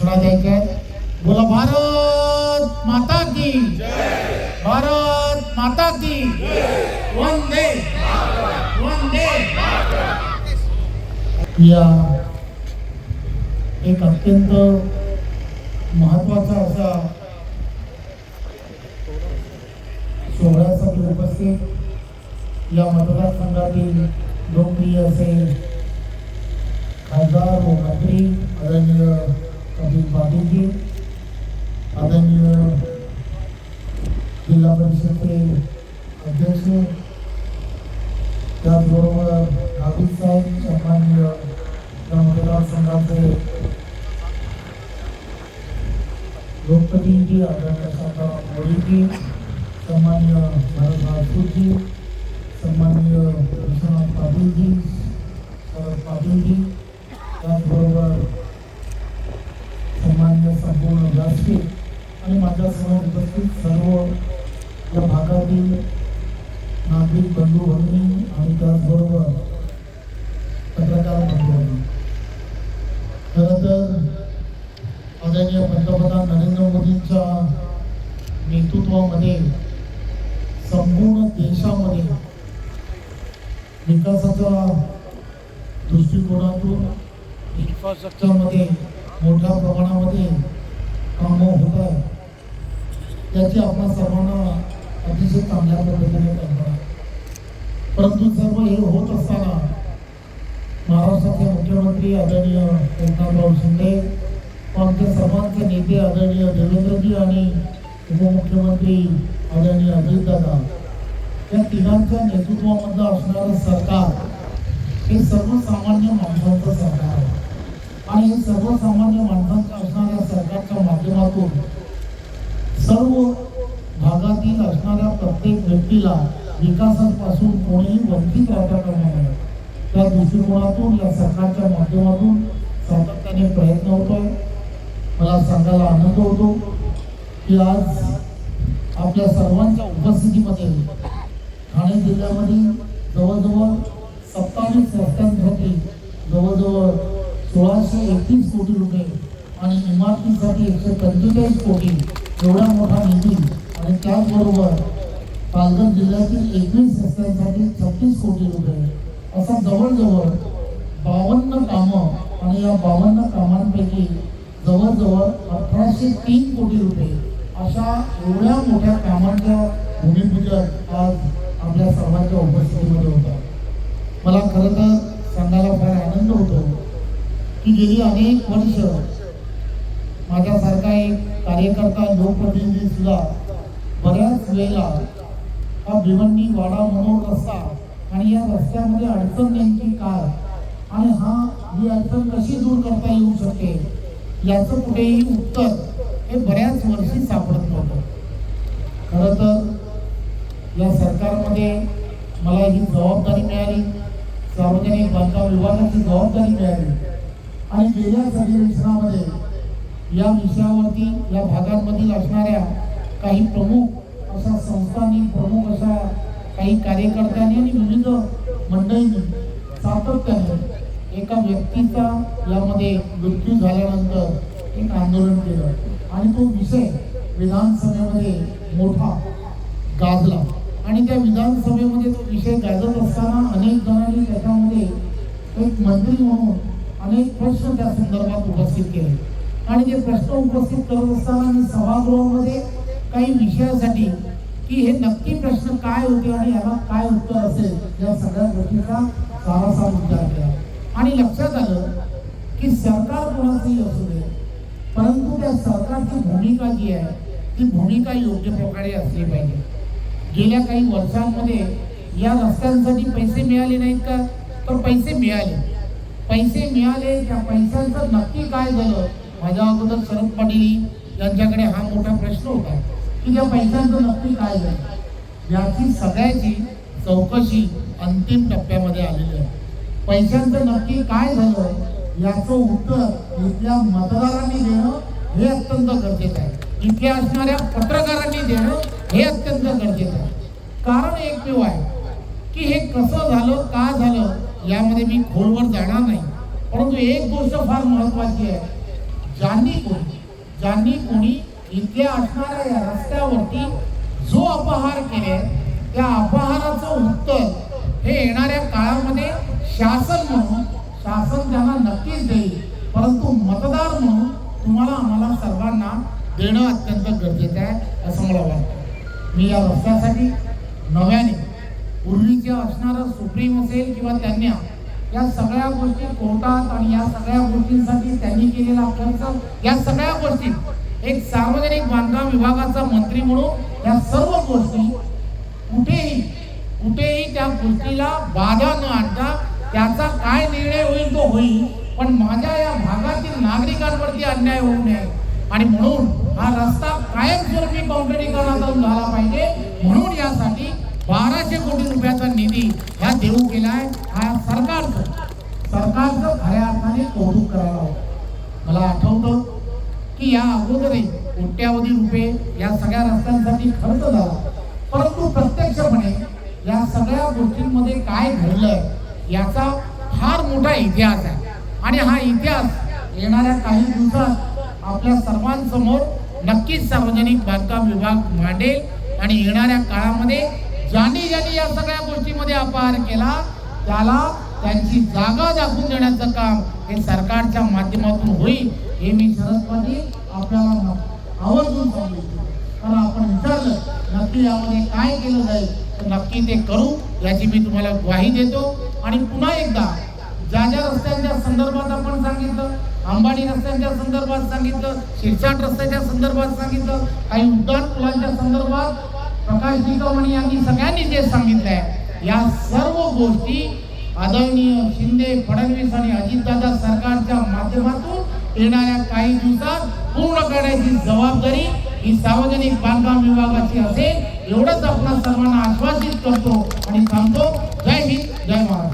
द्यायच्या आहेत बोला, भारत माता की भारत माता की वंदे वंदे या एक अत्यंत महत्वाचा असा सोहळ्यासाठी उपस्थित या मतदारसंघातील लोकप्रिय असे खासदार व मंत्री, आदरणीय अजित पाटीलजी आदरणीय जिल्हा परिषदचे अध्यक्ष त्याचबरोबर नाभिक साहेब सन्माननीय या मतदारसंघाचे लोकप्रतिनिधी आदरणीय शांताराम मोदीजी सन्माननीय भरत राजपूतजी सन्माननीय विश्वनाथ पाटीलजी शरद पाटीलजी त्याचबरोबर सन्मान्य संपूर्ण व्यासपीठ आणि माझ्यासमोर उपस्थित सर्व या भागातील नागरिक बंधू भगिनी आणि त्याचबरोबर पत्रकार बंधू भगिनी खरं तर आदरणीय पंतप्रधान नरेंद्र मोदींच्या नेतृत्वामध्ये संपूर्ण देशामध्ये विकासाच्या दृष्टिकोनातून इन्फ्रास्ट्रक्चरमध्ये मोठ्या प्रमाणामध्ये कामं होत आहेत. त्याची आपण सर्वांना अतिशय चांगल्या पद्धतीने करतात. परंतु सर्व हे होत असताना महाराष्ट्राचे मुख्यमंत्री आदरणीय एकनाथराव शिंदे आमच्या सर्वांचे नेते आदरणीय देवेंद्रजी आणि उपमुख्यमंत्री आदरणीय अजितदादा या तिघांच्या नेतृत्वामधलं असणारं सरकार हे सर्वसामान्य माणसांचं सरकार आहे. आणि हे सर्वसामान्य माणसांचं असणाऱ्या सरकारच्या माध्यमातून सर्व भागातील असणाऱ्या प्रत्येक व्यक्तीला विकासापासून कोणीही वंचित राहता करणार नाही त्या दृष्टिकोनातून या सरकारच्या माध्यमातून सातत्याने प्रयत्न होतोय. मला सांगायला आनंद होतो की आज आपल्या सर्वांच्या उपस्थितीमध्ये ठाणे जिल्ह्यामध्ये जवळजवळ सत्तावीस रस्त्यांसाठी जवळजवळ सोळाशे एकतीस कोटी रुपये आणि इमारतीसाठी एकशे पंचेचाळीस कोटी एवढा मोठा निधी आणि त्याचबरोबर पालघर जिल्ह्यातील एकवीस रस्त्यांसाठी छत्तीस कोटी रुपये. असा जवळजवळ बावन्न कामं आणि या बावन्न कामांपैकी जवळजवळ अठराशे तीन कोटी रुपये अशा एवढ्या मोठ्या कामांच्या भूमिपूजन आज आपल्या सर्वांच्या उपस्थितीमध्ये होतं मला खरं तर सांगायला फार आनंद होतो की गेली अनेक वर्ष माझ्यासारखा एक कार्यकर्ता लोकप्रतिनिधी सुद्धा बऱ्याच वेळेला हा भिवंडी वाडा मनोर रस्ता आणि या रस्त्यामध्ये अडचण नेमकी काय? आणि हा ही अडचण कशी दूर करता येऊ शकते? याचं कुठेही उत्तर हे बऱ्याच वर्षी सापडत नव्हतं. खरं तर या सरकारमध्ये मला ही जबाबदारी मिळाली. सार्वजनिक बांधकाम विभागाची जबाबदारी मिळाली. आणि गेल्या अधिवेशनामध्ये या विषयावरती या भागांमधील असणाऱ्या काही प्रमुख अशा संस्थांनी प्रमुख अशा काही कार्यकर्त्यांनी आणि विविध मंडळींनी सातत्याने एका व्यक्तीचा यामध्ये मृत्यू झाल्यानंतर एक आंदोलन केलं. आणि तो विषय विधानसभेमध्ये मोठा गाजला. आणि त्या विधानसभेमध्ये तो विषय गाजत असताना अनेक जणांनी त्याच्यामध्ये एक मंत्री म्हणून अनेक प्रश्न त्या संदर्भात उपस्थित केले. आणि ते प्रश्न उपस्थित करत असताना मी सभागृहामध्ये काही विषयासाठी की हे नक्की प्रश्न काय होते आणि याला काय उत्तर असेल या सगळ्या गोष्टीचा सारासार विचार केला. आणि लक्षात आलं की सरकार कोणाचंही असू दे परंतु त्या सरकारची भूमिका जी आहे ती भूमिका योग्य प्रकारे असली पाहिजे. गेल्या काही वर्षांमध्ये या रस्त्यांसाठी पैसे मिळाले नाहीत का? तर पैसे मिळाले. पैसे मिळाले त्या पैशांचं नक्की काय झालं? माझ्या अगोदर शरद पाटील यांच्याकडे हा मोठा प्रश्न होता. की त्या पैशांचं नक्की काय झालं? याची सगळ्याची चौकशी अंतिम टप्प्यामध्ये आलेली आहे. पैशांचं नक्की काय झालं? याचं उत्तर इथल्या मतदारांनी देणं हे अत्यंत गरजेचं आहे. इथे असणाऱ्या पत्रकारांनी देणं हे अत्यंत गरजेचं आहे. कारण एकमेव आहे की हे कसं झालं का झालं यामध्ये मी खोलवर जाणार नाही. परंतु एक गोष्ट फार महत्वाची आहे. ज्यांनी कोणी ज्यांनी कोणी इथे असणाऱ्या या रस्त्यावरती जो अपहार केले त्या अपहाराचं उत्तर हे येणाऱ्या काळामध्ये शासन म्हणून शासन त्यांना नक्कीच देईल. परंतु मतदार म्हणून तुम्हाला आम्हाला सर्वांना देणं अत्यंत गरजेचं आहे असं मला वाटतं. मी या रस्त्यासाठी नव्याने पूर्वीचे असणारं सुप्रीम असेल किंवा त्यांनी या सगळ्या गोष्टी कोर्टात आणि या सगळ्या गोष्टींसाठी त्यांनी केलेला खर्च या सगळ्या गोष्टी एक सार्वजनिक बांधकाम विभागाचा मंत्री म्हणून या सर्व गोष्टी कुठेही कुठेही त्या गोष्टीला बाधा न आणता त्याचा काय निर्णय होईल तो होईल पण माझ्या या भागातील नागरिकांवरती अन्याय होऊ नये. आणि म्हणून हा रस्ता कायमस्वरूपी काँक्रिटीकरणाचा झाला पाहिजे. म्हणून यासाठी बाराशे कोटी रुपयाचा निधी ह्या देऊ केलाय. हा सरकारचं सरकारचं खऱ्या अर्थाने कौतुक करायला हवं. मला आठवतं की या अगोदरही कोट्यावधी रुपये या सगळ्या रस्त्यांसाठी खर्च झाला. परंतु प्रत्यक्षपणे या सगळ्या गोष्टींमध्ये काय घडलं याचा फार मोठा इतिहास आहे. आणि हा इतिहास येणाऱ्या काही दिवसात आपल्या सर्वांसमोर नक्कीच सार्वजनिक बांधकाम विभाग मांडेल आणि येणाऱ्या काळामध्ये ज्यांनी ज्यांनी या सगळ्या गोष्टीमध्ये अपहार केला त्याला त्यांची जागा दाखवून देण्याचं काम हे सरकारच्या माध्यमातून होईल. हे मी शरद पाटील आपल्याला आवर्जून सांगितलं. कारण आपण विचारलं नक्की यामध्ये काय केलं जाईल? तर नक्की ते करू याची मी तुम्हाला ग्वाही देतो. आणि पुन्हा एकदा ज्या ज्या रस्त्यांच्या संदर्भात आपण सांगितलं अंबाडी रस्त्यांच्या संदर्भात सांगितलं शिरसाट रस्त्याच्या संदर्भात सांगितलं काही उड्डाण पुलांच्या संदर्भात प्रकाश निकम यांनी सगळ्यांनी जे आहे या सर्व गोष्टी आदरणीय शिंदे फडणवीस आणि अजितदादा सरकारच्या माध्यमातून येणाऱ्या काही दिवसात पूर्ण करण्याची जबाबदारी ही सार्वजनिक बांधकाम विभागाची असेल. एवढंच आपण सर्वांना आश्वासित करतो आणि सांगतो. जय हिंद जय महाराष्ट्र.